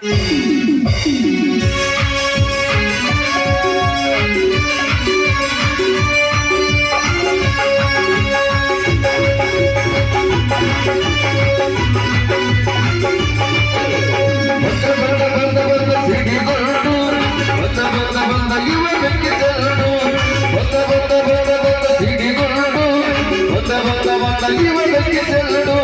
ಬಂದ ಬಂದ ಬಂದ ಇವ ಬೆಕ್ಕೆ ಚೆಲ್ಲಡು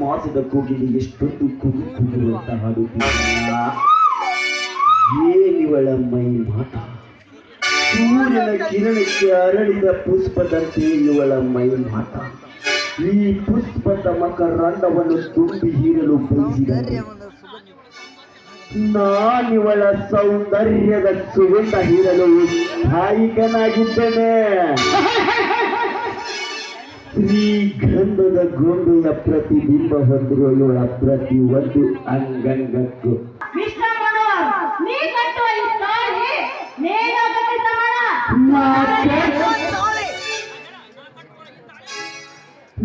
ಮಾಸದ ಕೂಗಿಲಿ ಎಷ್ಟೊಂದು ಕೂಗು ಅಂತ ಹಾಡುತ್ತಿಲ್ಲ ಏನಿವಳ ಮೈ ಮಾಟ ಸೂರ್ಯನ ಕಿರಣಕ್ಕೆ ಅರಳಿದ ಪುಷ್ಪದಂತೆ ಇವಳ ಮೈ ಮಾಟ ಈ ಪುಷ್ಪದ ಮಕರಂಡವನ್ನು ತುಂಬಿ ಹೀರಲು ಬಯಸಿದರೆ ನಾನಿವಳ ಸೌಂದರ್ಯದ ಸುಗಂಧ ಹೀರಲು ನಾಯಕನಾಗಿದ್ದೇನೆ ಶ್ರೀಗಂಧದ ಗೊಂಬೆಯ ಪ್ರತಿಬಿಂಬ ಹೊಂದಿರುವ ಇವಳ ಪ್ರತಿ ಒಂದು ಅಂಗಂಗಕ್ಕೂ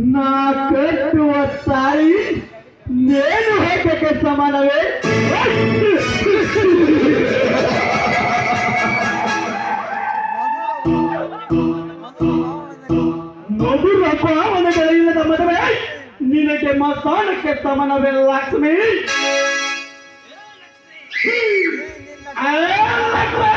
ನಾಕಟ್ಟು ತಾಯಿ ನೇನು ಹೇಗೆ ಸಮಾನವೇ ಮಧುರ ಪಾವನಗಳಿಲ್ಲದ ಮದುವೆ ನಿನಗೆ ಮಸಾಣಕ್ಕೆ ಸಮಾನವೇ ಲಕ್ಷ್ಮಿ ಲಕ್ಷ್ಮಿ